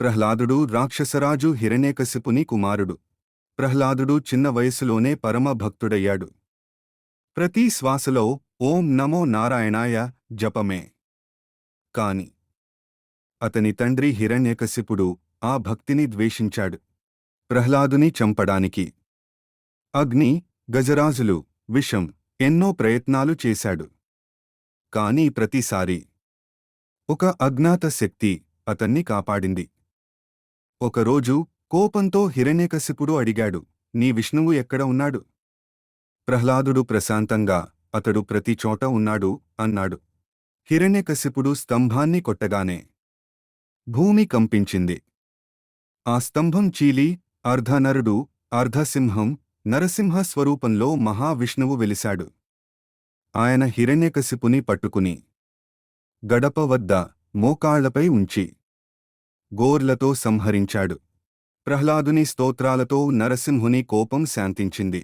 ప్రహ్లాదుడు రాక్షసరాజు హిరణ్యకశిపుని కుమారుడు. ప్రహ్లాదుడు చిన్న వయసులోనే పరమ భక్తుడయ్యాడు. ప్రతి శ్వాసలో ఓం నమో నారాయణాయ జపమే. కాని అతని తండ్రి హిరణ్యకశిపుడు ఆ భక్తిని ద్వేషించాడు. ప్రహ్లాదుని చంపడానికి. అగ్ని గజరాజులు విషం ఎన్నో ప్రయత్నాలు చేశాడు. కాని ప్రతిసారి ఒక అజ్ఞాత శక్తి అతన్ని కాపాడింది. ఒకరోజు కోపంతో హిరణ్యకశిపుడు అడిగాడు నీ విష్ణువు ఎక్కడ ఉన్నాడు? ప్రహ్లాదుడు ప్రశాంతంగా అతడు ప్రతి చోట ఉన్నాడు అన్నాడు. హిరణ్యకశిపుడు స్తంభాన్ని కొట్టగానే భూమి కంపించింది. ఆ స్తంభం చీలి అర్ధనరుడు అర్ధసింహం నరసింహ స్వరూపంలో మహావిష్ణువు వెలిశాడు. ఆయన హిరణ్యకశిపుని పట్టుకుని గడప వద్ద మోకాళ్ళపై ఉంచి గోర్లతో సంహరించాడు. ప్రహ్లాదుని స్తోత్రాలతో నరసింహుని కోపం శాంతించింది.